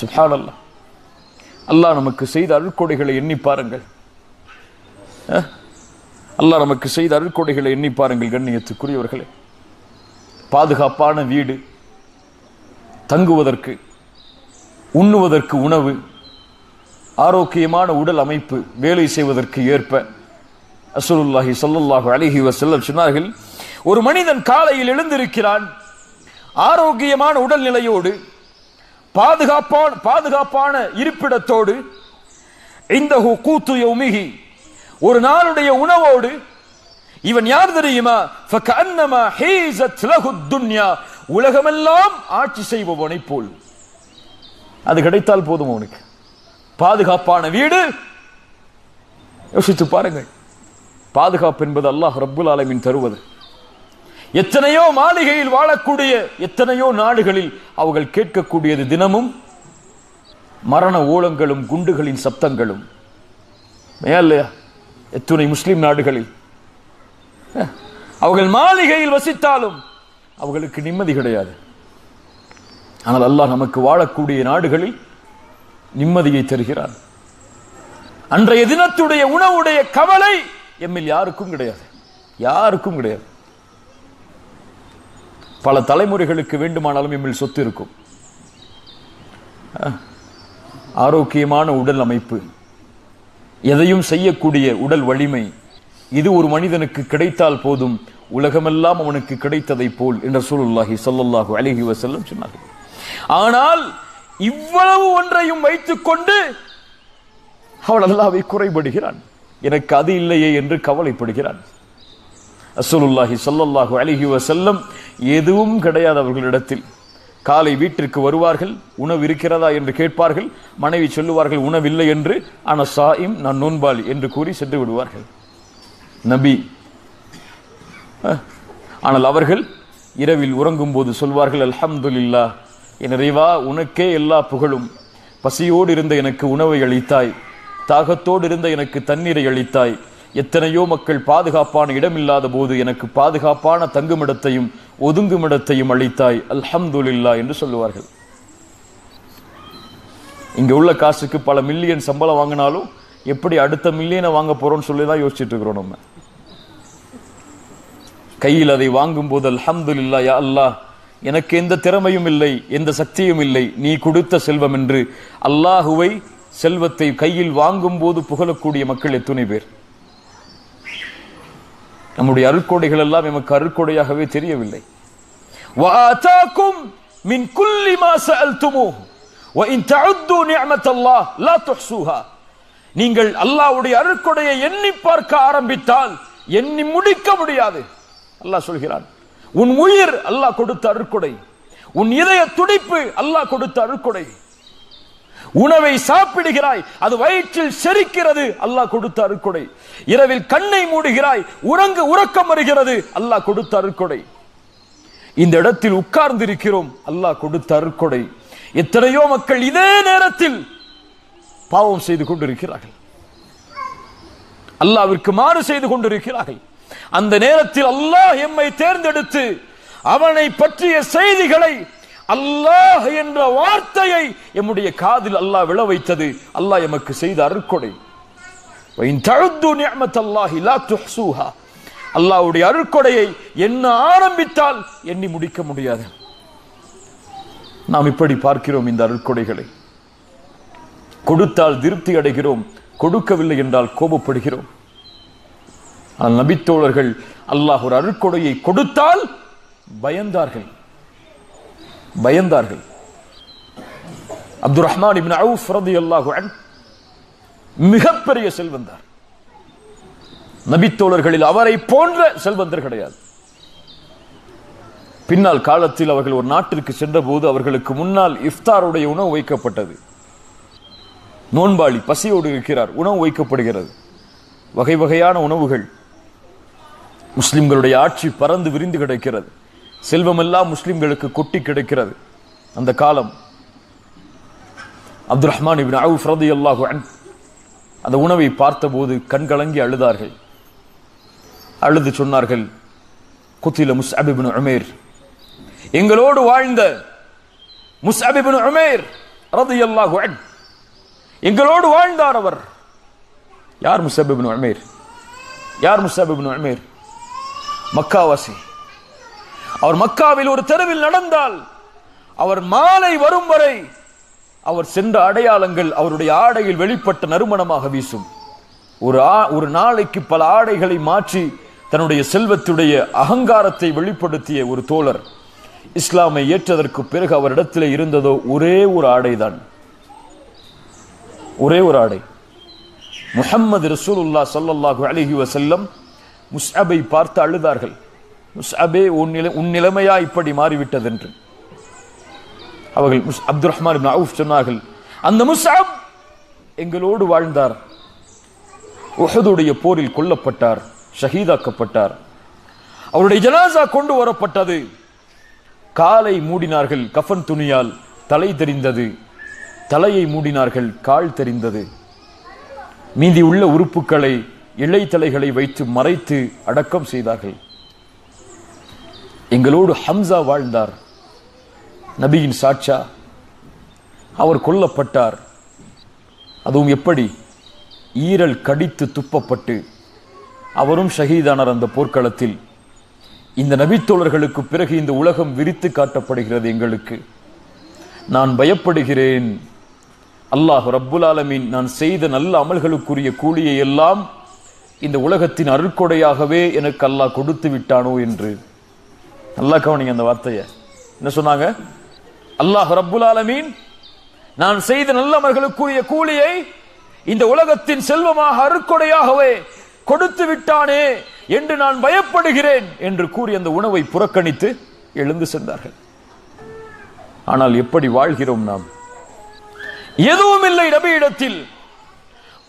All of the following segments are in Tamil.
சுஹான் அல்லாஹ் நமக்கு செய்த அருட்கொடைகளை எண்ணி பாருங்கள். அஹ்? அல்லாஹ் நமக்கு செய்த அருட்கொடைகளை எண்ணி பாருங்கள் கண்ணியத்துக்குரியவர்களே. பாதுகாப்பான வீடு தங்குவதற்கு உண்ணுவதற்கு உணவு ஆரோக்கியமான உடல் அமைப்பு வேலை செய்வதற்கு ஏற்ப அசுலுல்லாஹி ஸல்லல்லாஹு அழகி வஸல்லம் சொன்னார்கள் ஒரு மனிதன் காலையில் எழுந்திருக்கிறான் ஆரோக்கியமான உடல்நிலையோடு பாதுகாப்பான பாதுகாப்பான இருப்பிடத்தோடு இந்த கூத்து யௌமிஹி ஒரு நாளுடைய உணவோடு இவன் யார் தெரியுமா? ஃபகஅன்னமா ஹீஸத் லஹு துன்யா உலகமெல்லாம் ஆட்சி செய்பவனைப் போல். அது கிடைத்தால் போதும் அவனுக்கு. பாதுகாப்பான வீடு யோசித்து பாருங்கள். பாதுகாப்பு என்பது அல்லாஹ் ரப்புல் ஆலமின் தருவது. எத்தனையோ மாளிகையில் வாழக்கூடிய எத்தனையோ நாடுகளில் அவர்கள் கேட்கக்கூடியது தினமும் மரண ஓலங்களும் குண்டுகளின் சப்தங்களும். இல்லையா? எத்துணை முஸ்லிம் நாடுகளில். அவர்கள் மாளிகையில் வசித்தாலும் அவர்களுக்கு நிம்மதி கிடையாது. ஆனால் அல்லாஹ் நமக்கு வாழக்கூடிய நாடுகளில் நிம்மதியை தருகிறார் அன்றைய தினத்துடைய உணவுடைய கவலை எம்மில் யாருக்கும் கிடையாது. யாருக்கும் கிடையாது. பல தலைமுறைகளுக்கு வேண்டுமானாலும் இம்மில் சொத்து இருக்கும். ஆரோக்கியமான உடல் அமைப்பு எதையும் செய்யக்கூடிய உடல் வலிமை இது ஒரு மனிதனுக்கு கிடைத்தால் போதும் உலகமெல்லாம் அவனுக்கு கிடைத்ததைப் போல் என்ற சூழல்லாகி ஸல்லல்லாஹு அழகி வசல்லம் சொன்னார்கள். ஆனால் இவ்வளவு ஒன்றையும் வைத்துக்கொண்டு அவன் அல்லாவை குறைபடுகிறான். எனக்கு அது இல்லையே என்று கவலைப்படுகிறான். ரசூலுல்லாஹி சொல்லல்லாஹு அலைஹி வசல்லம் எதுவும் கிடையாது அவர்களிடத்தில். காலை வீட்டிற்கு வருவார்கள் உணவு இருக்கிறதா என்று கேட்பார்கள் மனைவி சொல்லுவார்கள் உணவில்லை என்று ஆனால் சாயிம் நான் நோன்பாளி என்று கூறி சென்று விடுவார்கள். நபி. ஆனால் அவர்கள் இரவில் உறங்கும் போது சொல்வார்கள் அல்ஹம்துல்லா என் இறைவா உனக்கே எல்லா புகழும். பசியோடு இருந்த எனக்கு உணவை அளித்தாய். தாகத்தோடு இருந்த எனக்கு தண்ணீரை அளித்தாய். எத்தனையோ மக்கள் பாதுகாப்பான இடமில்லாத போது எனக்கு பாதுகாப்பான தங்குமிடத்தையும் ஒதுங்குமிடத்தையும் அளித்தாய். அல்ஹம்துலில்லா என்று சொல்லுவார்கள். இங்க உள்ள காசுக்கு பல மில்லியன் சம்பளம் வாங்கினாலும் எப்படி அடுத்த மில்லியனை வாங்க போறோம்னு சொல்லி தான் யோசிச்சுட்டு இருக்கிறோம் நம்ம. கையில் அதை வாங்கும் போது யா அல்லாஹ் எனக்கு எந்த திறமையும் இல்லை எந்த சக்தியும் இல்லை நீ கொடுத்த செல்வம் என்று. அல்லாஹுவை செல்வத்தை கையில் வாங்கும் போது புகழக்கூடிய மக்கள் எத்துணை பேர்? நம்முடைய அருட்கொடைகள் எல்லாம் எமக்கு அருட்கொடையாகவே தெரியவில்லை وآتاكم من كل ما سألتموه وإن تعدوا نعمة الله لا تحصوها நீங்கள் அல்லாஹ்வுடைய அருட்கொடையை எண்ணி பார்க்க ஆரம்பித்தால் எண்ணி முடிக்க முடியாது அல்லாஹ் சொல்கிறான் உன் உயிர் அல்லாஹ் கொடுத்த அருட்கொடை உன் இதய துடிப்பு அல்லாஹ் கொடுத்த அருட்கொடை உணவை சாப்பிடுகிறாய் அது வயிற்றில் செரிக்கிறது அல்லாஹ் கொடுத்த அருக்கொடை இரவில் கண்ணை மூடுகிறாய் உறங்கு உறக்கம் வருகிறது அல்லாஹ் கொடுத்த அருக்கொடை இந்த இடத்தில் உட்கார்ந்து இருக்கிறோம் அல்லாஹ் கொடுத்த அருக்கொடை எத்தனையோ மக்கள் இதே நேரத்தில் பாவம் செய்து கொண்டிருக்கிறார்கள். அல்லாவிற்கு மாறு செய்து கொண்டிருக்கிறார்கள். அந்த நேரத்தில் அல்லாஹ் எம்மை தேர்ந்தெடுத்து அவனை பற்றிய செய்திகளை அல்லாஹ் என்ற வார்த்தையை எம்முடைய காதில் அல்லாஹ் விழ வைத்தது. அல்லாஹ் எமக்கு செய்த அருட்கொடை. அல்லாவுடைய அருக்கொடையை என்ன ஆரம்பித்தால் எண்ணி முடிக்க முடியாது. நாம் இப்படி பார்க்கிறோம் இந்த அருக்கொடைகளை கொடுத்தால் திருப்தி அடைகிறோம். கொடுக்கவில்லை என்றால் கோபப்படுகிறோம். நபித்தோழர்கள் அல்லாஹ் ஒரு அருட்கொடையை கொடுத்தால் பயந்தார்கள். பயந்தார்கள். அப்துல் ரஹ்மான் இப்னு அவுஃப் மிகப்பெரிய செல்வந்தார். நபித்தோழர்களில் அவரை போன்ற செல்வந்தர் கிடையாது. பின்னால் காலத்தில் அவர்கள் ஒரு நாட்டிற்கு சென்றபோது அவர்களுக்கு முன்னால் இஃப்தாருடைய உணவு வைக்கப்பட்டது. நோன்பாளி பசியோடு இருக்கிறார் உணவு வைக்கப்படுகிறது. வகை வகையான உணவுகள் முஸ்லிம்களுடைய ஆட்சி பறந்து விரிந்து கிடைக்கிறது. செல்வமெல்லாம் முஸ்லிம்களுக்கு கொட்டி கிடைக்கிறது. அந்த காலம் அப்துல் ரஹ்மான் இபின் அவுஃப் அந்த உணவை பார்த்தபோது கண்கலங்கி அழுதார்கள். அழுது சொன்னார்கள் குத்தில முஸ்அபிபின் உமேர். எங்களோடு வாழ்ந்த முஸ்அபிபின் உமேர் ரதியல்லாஹு அல்லாஹு எங்களோடு வாழ்ந்தார் அவர். யார் முஸ்அப் இப்னு யார் முஸ் இப்னு மக்காவாசி அவர் மக்காவில் ஒரு தெருவில் நடந்தால் அவர் மாலை வரும் வரை அவர் சென்ற அடையாளங்கள் அவருடைய ஆடையில் வெளிப்பட்ட நறுமணமாக வீசும். ஒரு ஆ- ஒரு நாளைக்கு பல ஆடைகளை மாற்றி தன்னுடைய செல்வத்துடைய அகங்காரத்தை வெளிப்படுத்திய ஒரு தோழர். இஸ்லாமை ஏற்றதற்கு பிறகு அவரிடத்தில் இருந்ததோ ஒரே ஒரு ஆடைதான். ஒரே ஒரு ஆடை. முஹம்மது ரசூலுல்லாஹ் சல்லாஹூ அலிஹி வசல்லம் முஸ்அபை பார்த்து அழுதார்கள். முஸ்அபே உன் நிலை உன் நிலைமையா இப்படி மாறிவிட்டதென்று. அவர்கள் முஸ் அப்துல் ரஹ்மான் அவுஃப் சொன்னார்கள் அந்த முஸ்அப் எங்களோடு வாழ்ந்தார். உஹதுடைய போரில் கொல்லப்பட்டார் ஷஹீதாக்கப்பட்டார். அவருடைய ஜனாசா கொண்டு வரப்பட்டது. காலை மூடினார்கள் கஃன் துணியால் தலை தெரிந்தது. தலையை மூடினார்கள் கால் தெரிந்தது. மீதி உள்ள உறுப்புகளை இலை தலைகளை வைத்து மறைத்து அடக்கம் செய்தார்கள். எங்களோடு ஹம்சா வாழ்ந்தார். நபியின் சாட்சா. அவர் கொல்லப்பட்டார். அதுவும் எப்படி? ஈரல் கடித்து துப்பப்பட்டு அவரும் ஷஹீதானார் அந்த போர்க்களத்தில். இந்த நபித்தோழர்களுக்கு பிறகு இந்த உலகம் விரித்து காட்டப்படுகிறது எங்களுக்கு. நான் பயப்படுகிறேன். அல்லாஹ் ரப்புல் ஆலமின் நான் செய்த நல்ல அமல்களுக்குரிய கூலியை எல்லாம் இந்த உலகத்தின் அருட்கொடையாகவே எனக்கு அல்லாஹ் கொடுத்து விட்டானோ என்று. நல்லா கவனிங்க அந்த வார்த்தையை. என்ன சொன்னாங்க? அல்லாஹ் ரப்புல் ஆலமீன் நான் செய்த நல்லவர்களுக்குரிய கூலியை இந்த உலகத்தின் செல்வமாக அருக்கொடையாகவே கொடுத்து விட்டானே என்று நான் பயப்படுகிறேன் என்று கூறி அந்த உணவை புறக்கணித்து எழுந்து சென்றார்கள். ஆனால் எப்படி வாழ்கிறோம் நாம்? எதுவும் இல்லை நபியிடத்தில்.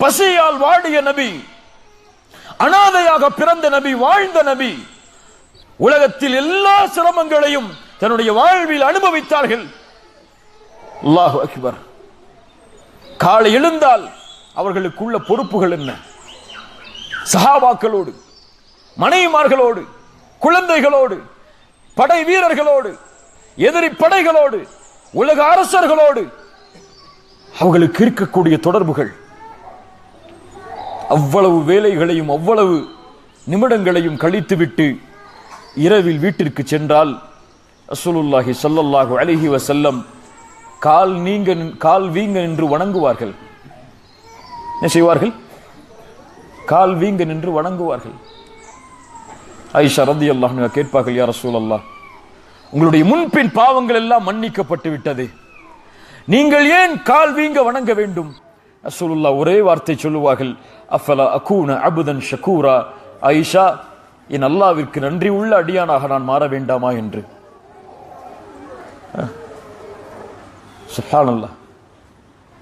பசியால் வாடிய நபி அனாதையாக பிறந்த நபி வாழ்ந்த நபி உலகத்தில் எல்லா சிரமங்களையும் தன்னுடைய வாழ்வில் அனுபவித்தார்கள். அல்லாஹு அக்பர். காலை எழுந்தால் அவர்களுக்குள்ள பொறுப்புகள் என்ன? சஹாபாக்களோடு மனைவிமார்களோடு குழந்தைகளோடு படை வீரர்களோடு எதிரி படைகளோடு உலக அரசர்களோடு அவர்களுக்கு இருக்கக்கூடிய தொடர்புகள். அவ்வளவு வேலைகளையும் அவ்வளவு நிமிடங்களையும் கழித்துவிட்டு இரவில் வீட்டிற்கு சென்றால் ரசூலுல்லாஹி சல்லல்லாஹு அலிஹி வசல்லம் கால் நீங்க நின்- கால் வீங்க நின்று வணங்குவார்கள். என்ன செய்வார்கள்? கால் வீங்க நின்று வணங்குவார்கள். ஐஷா ரதியல்லாஹு அல்லாஹ் கேட்பார்கள் யா ரசூலல்லாஹ் உங்களுடைய முன்பின் பாவங்கள் எல்லாம் மன்னிக்கப்பட்டு விட்டது. நீங்கள் ஏன் கால் வீங்க வணங்க வேண்டும்? ரசூலுல்லாஹ் ஒரே வார்த்தை சொல்லுவார்கள் அஃபலா அகூன அபுதன் ஷகூரா? ஐஷா என் அல்லாவிற்கு நன்றி உள்ள அடியானாக நான் மாற வேண்டாமா என்று? சுஹானல்லா.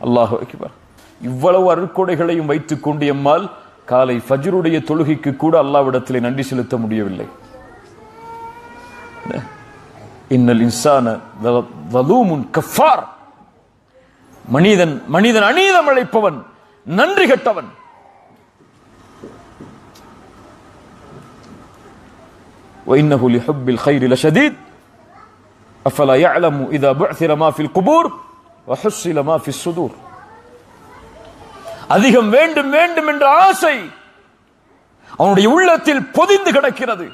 அல்லாஹ் அக்பர். இவ்வளவு அருட்கொடைகளையும் வைத்துக் கொண்டு எம்மால் காலை ஃபஜ்ருடைய தொழுகைக்கு கூட அல்லாவிடத்தில் நன்றி செலுத்த முடியவில்லை. இன்னல் இன்சான கஃபார். மனிதன் மனிதன் அநீதம் அழைப்பவன் நன்றி கெட்டவன். وإنه لحب الخير لشديد أفلا يعلم إذا بعثر ما في القبور وحصل ما في الصدور அதிகம் வேண்டும் வேண்டும் என்ற ஆசை அவனுடைய உள்ளத்தில் பொதிந்து கிடக்கிறது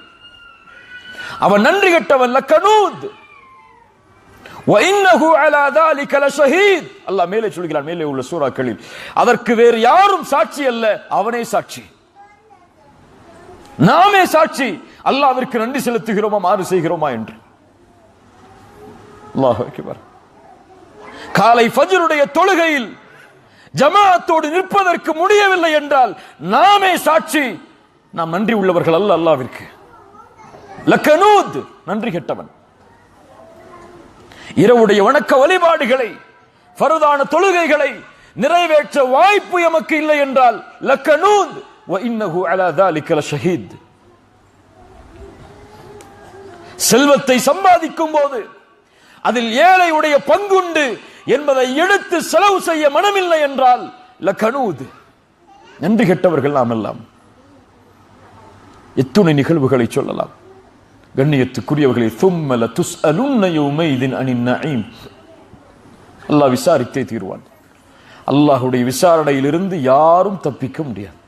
அவன் நன்றி கெட்டவன் லக்கனூத் وَإِنَّهُ عَلَى ذَلِكَ لَشَهِيدٌ அல்லாஹ் மேலே சொல்கிறான் மேலே உள்ள சூறாக்களில் அதற்கு வேறு யாரும் சாட்சி அல்ல அவனே சாட்சி நாமே சாட்சி அல்லாவிற்கு நன்றி செலுத்துகிறோமா மாறு செய்கிறோமா என்று. காலை ஃபஜருடைய தொழுகையில் ஜமாத்தோடு நிற்பதற்கு முடியவில்லை என்றால் நாமே சாட்சி நாம் நன்றி உள்ளவர்கள் அல்ல அல்லாவிற்கு. லக்கனூத் நன்றி கெட்டவன். இரவுடைய வணக்க வழிபாடுகளை பருதான தொழுகைகளை நிறைவேற்ற வாய்ப்பு எமக்கு இல்லை என்றால் லக்கனூத் இன்னஹு அலா தாலிக்கல ஷஹீத். செல்வத்தை சம்பாதிக்கும் போது அதில் ஏழையுடைய பங்குண்டு என்பதை எடுத்து செலவு செய்ய மனமில்லை என்றால் லக்கனூத் நன்றி கெட்டவர்கள் நாம் எல்லாம். எத்துணை நிகழ்வுகளை சொல்லலாம். கண்ணியத்துக்குரியவர்களை தும்மல துஸ் அலுன்ன இதன் அணி நஈம். அல்லாஹ் விசாரித்தே தீர்வான். அல்லாஹுடைய விசாரணையிலிருந்து யாரும் தப்பிக்க முடியாது.